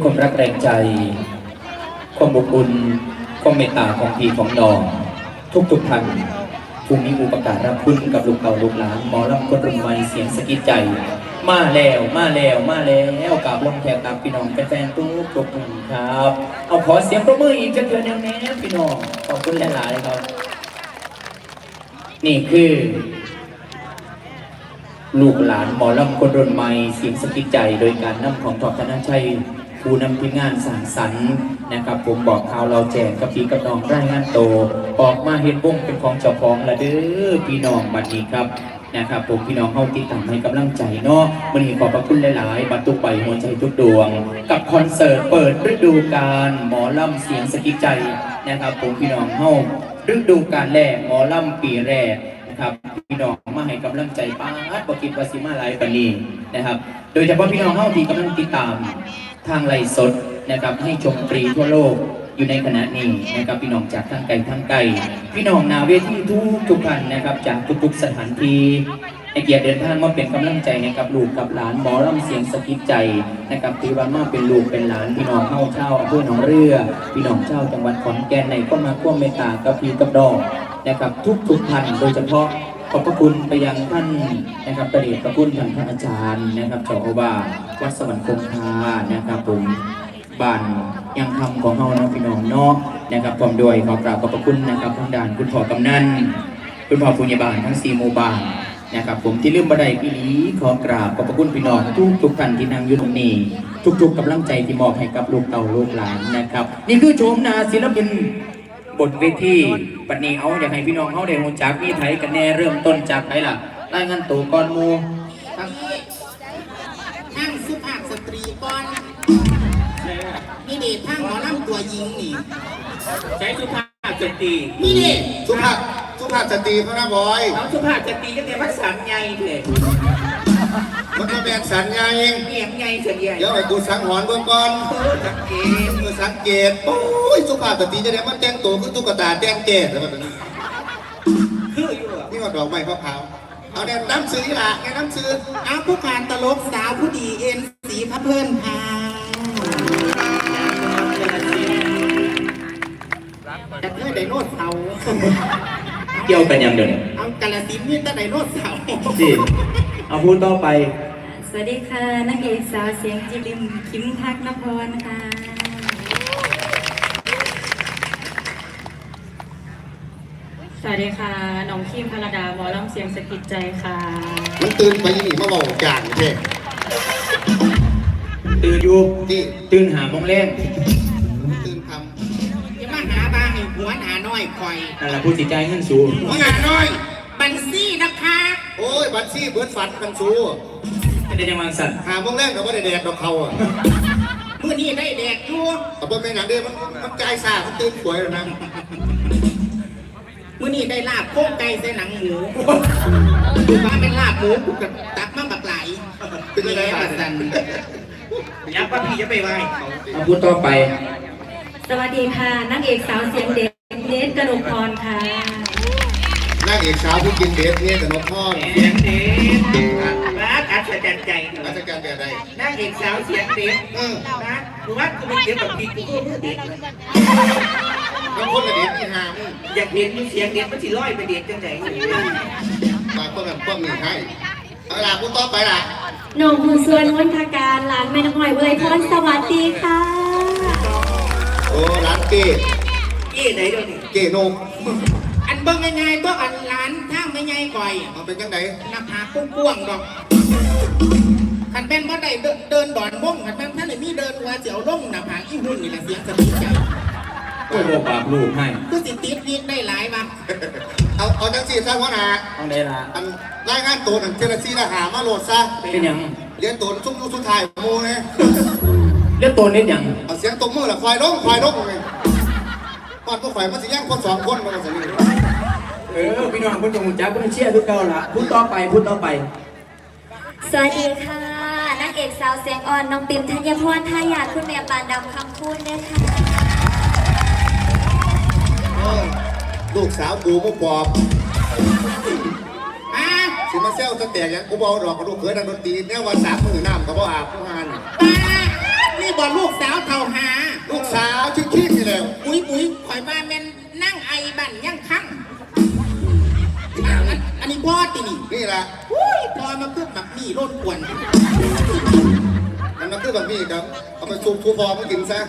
้ความรักแรงใจ ความอบอุ่นความเมตตาของพี่ของน้อง ทุกทุกท่านผู้มีอุปการรับคุณกับลูกเต่าลูกหลานหมอลำคนรุ่นใหม่เสียงสะกิดใจ มาแล้วมาแล้วมาแล้วกับลงแขกตามพี่น้องแฟนๆทุกทุกๆท่านครับ เอาขอเสียงปรบมืออีกจะเกินแน่ๆพี่น้องขอบคุณหลายๆครับ นี่คือลูกหลานหมอลำคนรุ่นใหม่เสียงสะกิดใจโดยการนำของทอบธนชัย ผู้นำทีมงานสั่งสรรค์นะครับ ผมบอกข่าวเราแจกกับพี่กับน้องรายงานโตออกมาเห็นวงเป็นของเจ้าของละเด้อพี่น้องบัดนี้ครับนะครับผมพี่น้องเข้าติดตามให้กำลังใจเนาะวันนี้ขอบพระคุณหลาย ๆ บัตรทุกใบหัวใจทุกดวง กับคอนเสิร์ตเปิดฤดูกาลหมอลำเสียงสะกิดใจนะครับผมพี่น้องเข้าฤดูกาลแรกหมอลำปีแรกนะครับพี่น้องมาให้กำลังใจป้าดบกิดวาสิมาหลายปานีนะครับ โดยเฉพาะพี่น้องเฮาที่กำลังติดตาม ทางไลฟ์สดนะครับให้ชมฟรีทั่วโลกอยู่ในขณะนี้นะครับพี่น้องจากทางไกลทางไกลพี่น้องนาเวทีทุกทุกท่านนะครับ จากทุกๆสถานที่ให้เกียรติเดินทางมาเป็นกำลังใจให้กับลูกกับหลานหมอลำเสียงสะกิดใจนะครับถือว่ามาเป็นลูกเป็นหลานพี่น้องเฮาเช่าอำเภอหนองเรือ พี่น้องเช่าจังหวัดขอนแก่นในก็มาร่วมเมตตากับพี่กับดองนะครับทุกทุกท่านโดยเฉพาะ ขอบพระคุณไปยังท่านนะครับประเดชพระคุณท่านพระอาจารย์นะครับเจ้าอาวาสวัดสวรรคงคานะครับผมบ้านยังคำของเฮานะพี่น้องเนาะนะครับพร้อมด้วยขอกราบขอบพระคุณนะครับทางด่านคุณพ่อกำนันคุณพ่อผู้ใหญ่บ้านทั้งสี่หมู่บ้านนะครับผมที่ลืมบันไดพี่นี้ขอกราบขอบพระคุณพี่น้องทุกทุกท่านที่นั่งอยู่ตรงนี้ ทุกๆกำลังใจที่มอบให้กับลูกเต่าลูกหลานนะครับ นี่คือโฉมนาศิลปิน บนเวทีปัดนี้เอาอยากให้พี่น้องเขาได้รู้จักมีไทยกันแน่เริ่มต้นจากไหนล่ะรายงานตัวก่อนหมูทั้งสุภาพสตรีก่อนนี่เด็ทั้งหมอลำตัวยิงนี่ใช้สุภาพสตรีนี่เด็สุภาพสุภาพสตรีพระนะบอยน้องสุภาพสตรีก็แต่ภาษาใหญ่เลย มันมาแบ่งสันไงเมียงใหญ่เสียใหญ่เดี๋ยวให้กูสังหรณ์เบื้องก่อนสังเกตเมื่อสังเกตโอ้ยสุภาพสตรีจะได้มาแต่งตัวคือตุ๊กตาแต่งเกตแล้วมันคืออยู่อะนี่ว่าดอกไม้มะพร้าวเอาเนี่ยน้ำซื้อนี่ล่ะไงน้ำซื้อเอาผู้การตลกสาวผู้ดีเอ็นสีพระเพิ่นค่ะจะเคยไดโนเสาร์เกี่ยวกันยังเดี๋ยวนี้เอากาลสินธุ์นี่แต่ไดโนเสาร์สิเอาพูดต่อไป สวัสดีค่ะนักเอกสาวเสียงจิบิมคิมทักนพรค่ะ สวัสดีค่ะน้องคิมพรดาหมอลำเสียงสะกิดใจค่ะ มันตื่นไปยี่นี่มาบอกอย่างเท่ตื่นอยู่ที่ตื่นหาโมงแรงตื่นทจะมาหาบ้าให้หัวหนาน้อยคอยนั่นแหละผู้สิใจายเงินสูงำว่างานน้อย บัญชีนะคะ โอ้ย บัตรซี่เบิร์ดฝันกันสู้ ไม่ได้จังหวังสัตว์หาโมงแรกกับว่าได้แดดดอกเขาอะเมื่อนี้ได้แดกอยู่แต่พอเป็นอย่างเดียวมันมันใจสามันตื่นสวยแล้วนะมื่อนี้ได้ลาบโค้งไก่ใส่หนังหมูดูว่าเป็นลาบหมูกูกับตักมาบักไหลเป็นยังไงแย่อะสันยักษ์ว่าพี่จะไปไหว้เอาพูดต่อไป สวัสดีค่ะนักเอกสาวเสียงเด็กเนสกระดูกพรค่ะนางเอกสาวผู้กินเบสเนี่ยแต่นกพ่อเสียงเด็กรัก อัศจรรย์ใจราชการแบบใดนางเอกสาวเสียงเด็กเออนะกูว่ากูไม่เก็บแบบพี่กูก็เด็กบางคนละเด็กที่หามอยากเห็นมึงเสียงเด็กมันสิร้อยไปเด็กจังไหนบางคนแบบพวกมีให้เอาล่ะพูดต่อไปล่ะน้องผู้ส่วนมนทการหลานแม่น้องหอยเวยพรสวัสดีค่ะ โอ้ร้านเก้เอ๊ะไหนเดี๋ยวนี้เก้นกอันเบิ่งง่ายๆตัวอันหลานทางไม่ใหญ่ก่อยเอาเป็นยังไงหน้าผากกว้างๆดอก ขันเป็นบ่ได้เดินเดินดอนม่งขันเป็นท่านไหนมีเดินว่าเสียวลงหน้าผากอีหุ่นนี่แหละเสียงสะดุดใจโอ้โหปากลูกให้คือสิติดวิกได้หลายมาเอาเอาจังสีซะวะนะต้องได้ละอันรายงานตัวหนังเทเลซีทหารมาโหลดซะเป็นหยังเรียนตัวชุ่มยูสุดท้ายโมเนี่ยเลือดตัวนิดหยังเอาเสียงตบมือละควายลงควายลงเลยปอดพวกควายมันสิย่างคนสองคนมันก็สิเออพี่น้องคุณจงจับคุณเชี่ยทุกเก่าละพูดต่อไปพูดต่อไป สวัสดีค่ะนักเอกสาวเสียงอ่อนน้องปิ่มธัญพรทายาทคุณแม่ปานดำคำพูดด้วยค่ะเออลูกสาวกูมุกปอบอ่าสิมาเซลตั้งแต่ยังกูบอกดอกกับลูกเขยดังดนตรีแนววันสามมือน้ำกับพ่ออาบผู้งานป้านี่บอลูกสาวเท่าหา ลูกสาวชื่อขี้นี่แหละอุ้ยอุ้ยข่อยว่าแม่นนั่งไอบั่นยังคังอ่าอันอันนี้พ่อตินี่นี่แหละอุ้ย พอมาคือแบบนี่รถกวนมันมาคือแบบนี้ครับ เอาไปซุปซุปพอมากินซะ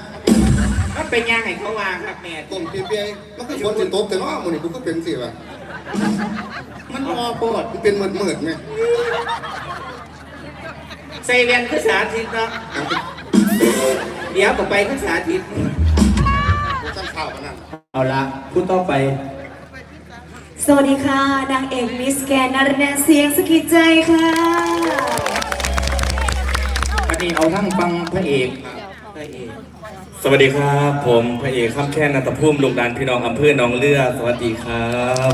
มันเป็นยังไงเขาวางครับแม่ต้มเปรี้ยวๆมันก็ฝนสิตกแต่ว่ามันนี่กูก็เป็นสิวะมันรอโปดมันเป็นเหมือนเหมือนไหมใส่เวียนคือสาธิตเนาะเดี๋ยวก็ไปคือสาธิตสั่งข้าวกันนั่นเอาละพูดต่อไป สวัสดีค่ะ นางเอกมิสแกนนารแนเสียงสกิดใจค่ะวันนี้เอาทั้งฟังพระเอกไปเองสวัสดีครับ ผมพระเอกข้ามแค่นันทพุ่มลุงดันพี่น้องอำเภอหนองเลือสวัสดีครับ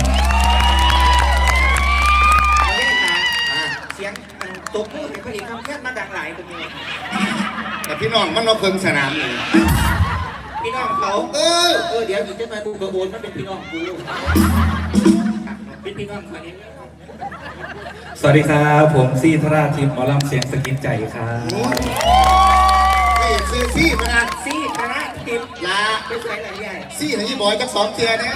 เอาเล่นหาอ่าเสียงมันตกมือให้พระเอกทำแค่มาดังหลายตรงนี้แต่พี่น้องมันมาเพิ่งสนามนี่พี่น้อง เขาเออเออเดี๋ยวอีกจะมาดูกระโอนมันเป็นพี่น้องกูเป็นพี่น้องคนนี้สวัสดีครับ ผมซีธราทิพย์หมอลำเสียงสกิดใจครับนี่ซื้อซี่มานะซี่คณะทิพย์ลาไปสวยหลายใหญ่ซี่ไหนยี่บอยจักสองเทียเนี่ย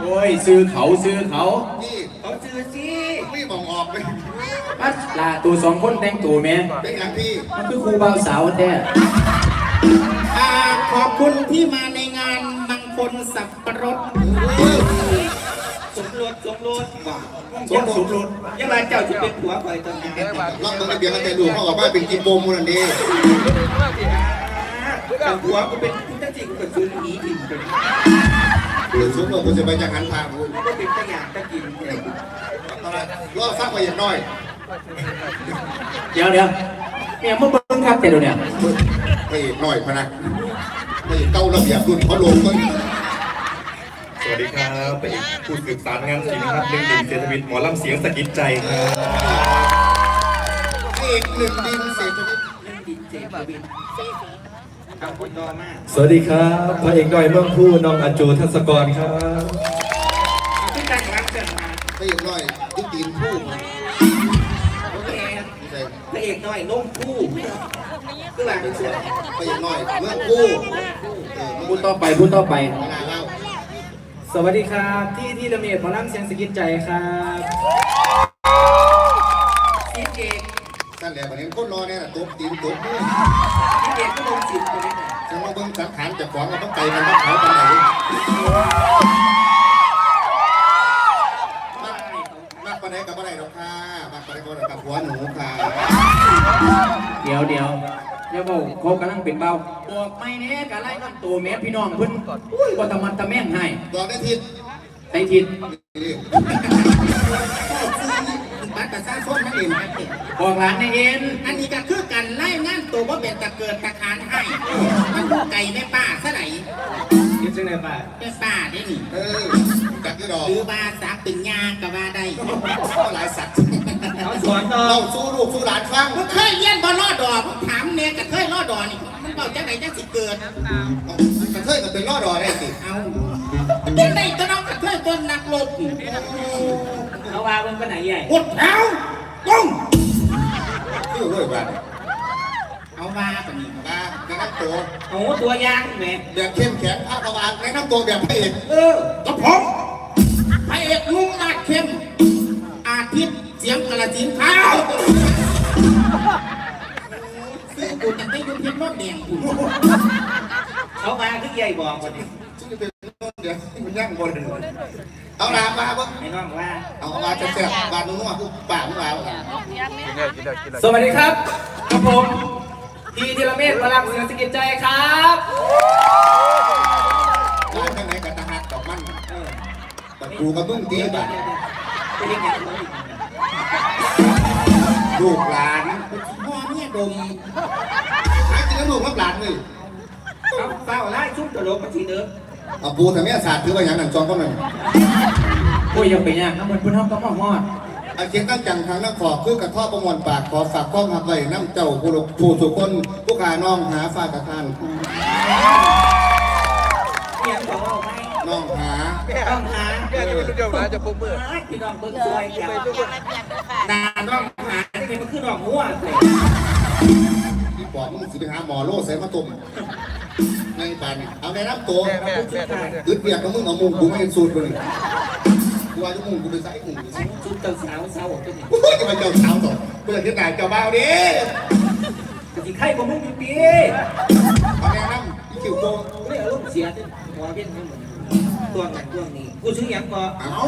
โอ้ยซื้อเขาซื้อเขานี่เขาซื้อซี่ไม่มองออกเลยปัดลาตัวสองคนแต่งตัวแม่เป็นอย่างพี่มันคือครูบ่าวสาวแท้อ่า ขอบคุณที่มาในงานมังคลสับปะรดสมรสสมรสว่าสมสมรสยังไงเจ้าจะเป็นผัวคอยตอนนั้นลองเบิ่งกระเบียงกันแต่ดูเขาบอกว่าเป็นกินโปมมูนันดีแต่ผัวกูเป็นผู้ตั้งใจกูเป็นซื้อหนีถิ่นเป็นหรือซุปเราควรจะไปจากหันทางคุณก็เป็นตะหยาตะกินเนี่ยเอาละรอสักไปอย่างน้อย เดี๋ยวเดี๋ยวเนี่ยมึงเบิ่งครับแต่เดี๋ยวเนี่ย ไปอีกหน่อยพะนะไปอีกเก้าระเบียบรุ่นเขาลงก็สวัสดีครับพระเอกผู้สืบสารงานศิลป์ครับเรื่องดินเศรษฐวิทย์หมอลำเสียงสกิดใจครับเอกหนึ่งดินเศรษฐวิทย์เรื่องดินเจ็บบินทำคนดอมากสวัสดีครับพระเอกดอยเมืองผู้น้องอาจูทัศกรครับที่ตั้งรักกันมาไปอีกหน่อยยุตีนผู้ น้อยนุ่มคู่คือว่าเป็นส่วนไปอีกหน่อยเมืองผู้เออพูดต่อไปพูดต่อไปเวลาเล่าสวัสดีครับ ที่ที่ระเมียดหมอลำเสียงสกิดใจครับทีเอกสั้นแหละวันนี้คนรอเนี่ยตบตีนตบมือทีเอกก็ลงสิบคนนี้จังว่าเบิ่งสังขารจากของเราต้องไกลกันต้องเขาไปไหนมากมากปานใดกับปานใดดอกค่ะ มากปานใดกับปานใดกับหัวหนูค่ะเดี๋ยวเดี๋ยวเดี๋ยวบอกเขากำลังเป็นเบาบอกไม่แน่กะไล่ลำตัวแม่พี่น้องเพิ่นอุ้ยว่าตะมันตะแม่งให้ดอกได้ทิศไต้ทิศนี่บัตรประชาชนนั่นเองครับเนี่ยบอกหลานในเอ็นอันนี้ก็คือกันไล่งานตัวว่าเป็นตะเกิดตะคานให้มันดูไก่ในป่าซะไหนคิดจังไงป่ะเป็นป่าได้นี่เออจักรดอกหรือว่าสักเป็นยาก็ว่าได้ก็หลายสัตว์เขา สอนต่อเราสู้ลูกสู้หลานฟังมึงเคยเลี้ยนบอลอดดอกมึงถามเนี่ยกับเคยลอดดอกนี่มันบอกจังไหนจังสิเกิดกระเทยก็เป็นล่อดอได้สิเอาจังไหนจะน้องกับเคยต้นนักลบเขาว่ามันก็ไหนใหญ่หดเอาก้งคือด้วยบ้านเอาว่าปะนี่มาแนะนำตัวโอ้ตัวยางแม่แบบเข้มแข็งภาคตะวันแนะนำตัวแบบพระเอกเออกับผมพ เสียงกระสินเท้าซื้อกูจะได้ยุ่งเพียงรถแดงกูเขามาคือใหญ่บอกคนนี้ซึ่งเป็นต้นเดี๋ยวมันย่างบนเอาลามาบ้างไอ้น้องว่าเอามาจะแซ่บบานนู้นว่าคือปากของเราสวัสดีครับกับผมที่ที่รเมียดหมอลำเสียงสกิดใจครับร้านข้างไหนกับตาหักกับมันแต่กูกับมึงตีบ้านเป็นยังไง ลูกหลานพ่อเนี่ยดมหาจริงแล้วลูกกับหลานเลยเขาเฝ้าไล่ชุบตลกมาทีเดิมเอาปูแต่แม่ศาสตร์ถือว่าอย่างนั้นจองก็หน่อยโอ้ยอยังไปยากน้ำมันพุ่นเฮาก็มอมอดอาเชียงตั้งจังทางนักขอคือกระท่อประมวลปากขอฝากข้อมาไว้น้ำเจ้าผู้ลกผู้สุคนผู้ขาน้องหาฝากกระทานเพียงของเราให้น้องหาต้องหาเดี๋ยวมาจะปุ่มมือพี่น้องเบิ้งซอยอย่างนาน้องหา ที่มันคือน้องงัวเลยพปอบมึงสิไปหาหมอโลใส่มาตุ่มในปานนี่เอาในน้ำตัวอึดเบียกกับมึงเอามุงกูไม่เห็นสูตรเลยกูว่าจะมุงกูไปใส่มุงกูใส่ชุดเจ้าสาวสาวตัวนี้โอ้ยจะมาเจ้าสาวต่อเพื่อนที่ไหนเจ้าบ่าวดิสิใครก็มึงอยู่ปีเอาแนะนำอีคิวโกกูได้อารมณ์เสียที่หัวเบี้ยนทั้งหมด ตัวนั้นตัวนี้กูซื้อหยังก็เอา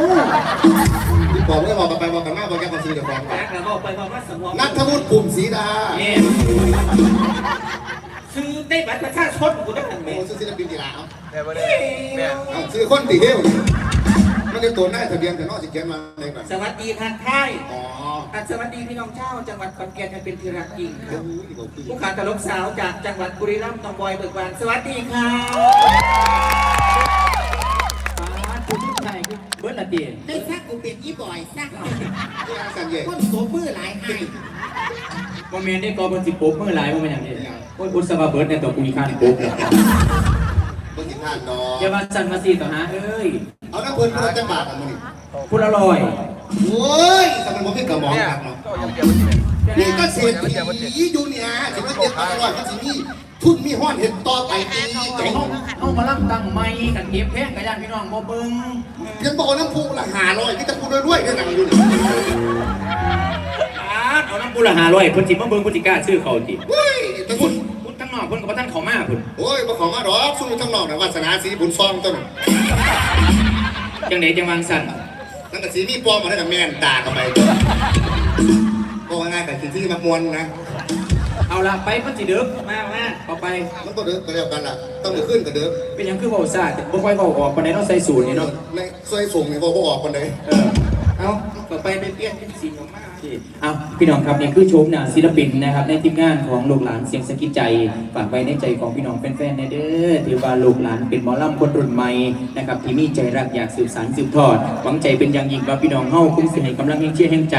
ที่บอกเลยบอกกันไปบอกกันมาบอกแกมาซื้อเดี๋ยวก่อนแตกแล้วบอกไปบอกว่าสมองนัทวุฒิปุ่มสีดาเนี่ยซื้อได้บัตรประชาชนกูได้ทันไหมโอ้ซื้อศิลปินกีฬาเอาเฮ้ยเอาซื้อคนตีเดียวไม่ได้ตัวหน้าทะเบียนแต่นอกสิเขียนมาในแบบสวัสดีทักทายอ๋ออันสวัสดีพี่น้องเจ้าจังหวัดขอนแก่นเป็นที่รักจริงคเฮ้รับยบอกคือผู้ขาตลกสาวจากจังหวัดบุรีรัมย์น้องบอยเบิกบานสวัสดีครับ เบิร์ดละเตียนได้ซักกูเป็นยี่บ่อยซักที่อาสันเย่คนโสมือหลายให้โมเมนต์ได้กอบนสิโป๊กเมื่อไรโมเมนต์อย่างนี้โอ้ยอุตสาห์เบิร์ดในตัวกูมีค่าโป๊กเลยบนสิท่านดออย่ามาสั่นมาสีต่อหาเอ้ย เอาน้ำเพิ่นพูดจังบาทอะมึงนี่พูดอร่อยโอ้ยทำไมผมไม่กระหม่อมครับเนาะ นี่ก็เสียทีอยู่เนี่ยสิมันเจ็บตลอดมันสิมีทุนมีห้อนเห็นต่อไปตีใจเอาเอามาล่ำตั้งไม้กันเก็บแพงกันย่านพี่น้องบ่เบิ่งเพียงบอกน้ำพุละหาลอยที่จะพูดด้วยๆเนี่ยหนังอยู่นี่ป้าเอาน้ำปูละหาร้อยเพิ่นสิมาเบิ่งเพิ่นสิกล้าซื้อเขาติเฮ้ยแต่คุพุ่ณนพุ่นทั้งนอกเพิ่นก็บ่ทันเข้ามาพุ่นโอ้ยมาของมาดอกสู้ทั้งนอกนะวาสนาสีบุญซองต้นจังไดจังวางสั่นตั้งแต่สีมีปลอมมาได้กับแม่นตาเข้าไป ก็ง่ายแต่สิ่งที่มามวนนะเอาละไปเพิ่นสิเด้อมามาเอาไปมันก็เด้อก็แล้วกันล่ะต้องมือขึ้นกับเด้อเป็นหยังคือเว้าซ่าแต่บ่ค่อยเว้าออกปานใดเนาะใส่สูตรนี่เนาะในซอยส่งนี่บ่บ่ออกคนใดเออ เอาต่อไปเป็นเปลี่ยนเป็นสีออกมาเอาพี่น้องครับนี่คือโชมหน้าศิลปินนะครับ ในทีมงานของลูกหลานเสียงสะกิดใจฝากไว้ในใจของพี่น้องแฟนๆนะเด้อถือว่าลูกหลานเป็นหมอลำคนรุ่นใหม่นะครับที่มีใจรักอยากสืบสานสืบทอดหวังใจเป็นอย่างยิ่งว่าพี่น้องเฮาคงสิให้กำลังแห่งเชื่อแห่งใจ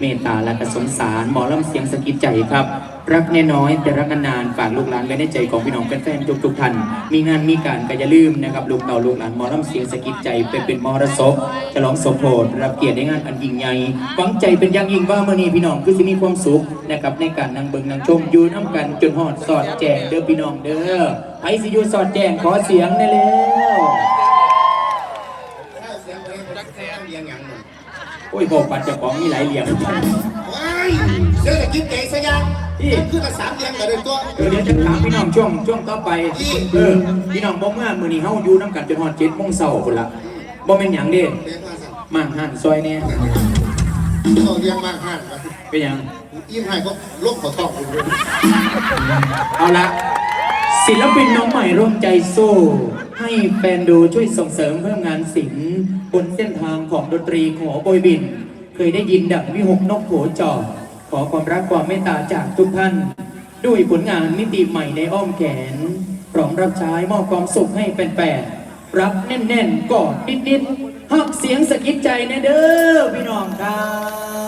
เมตตาและก็สงสารหมอลำเสียงสะกิดใจครับ รักแน่น้อยแต่รักนานฝากลูกหลานไว้ในใจของพี่น้องแฟนๆทุกๆท่าน มีงานมีการก็อย่าลืมนะครับลูกเต่าลูกหลานมอลำเสียงสะกิดใจไปเป็นมรสพฉลองสมโภชรับเกียรติในงานอันยิ่งใหญ่หวังใจเป็นอย่างยิ่งว่าเมื่อนี้พี่น้องคือสิมีความสุขนะครับในการนั่งเบิ่งนั่งชมยู่น้ำกันจนฮอดสอดแจงเด้อพี่น้องเด้อไผสิอยู่สอดแจงขอเสียงได้แล้วโอ้ยบอกปัดจ้าของมีหลายเหลี่ยมว้ยเสียงตะกินเก๋ซะยัง นคือภาษาเลี้ยงกันเลยตัวเดี๋ยวเดี๋ยวจะถามพี่น้องช่วงช่วงต่อไปเออพี่น้องบ่เมื่อมื้อนี้เฮาอยู่น้ำกันจนฮอด7โมงเช้าพุ่นละบ่แม่นหยังเด้เลี้ยงมาสั่งมาหันซอยเนี่ยเราเลี้ยงมากห้านเป็นหยังอิ่มให้ก็ล้มขอตอกอยู่เลยเอาละศิลปินน้องใหม่ร่วมใจสู้ให้แฟนดูช่วยส่งเสริมเพิ่มงานศิลป์บนเส้นทางของดนตรีขอโบยบิน เคยได้ยินดังวิหกนกโผจอด ขอความรักความเมตตาจากทุกท่าน ด้วยผลงานมิติใหม่ในอ้อมแขนพร้อมรับใช้มอบความสุขให้แฟนๆรับแน่นๆกอดนิดๆหักเสียงสะกิดใจนะเด้อพี่น้องครับ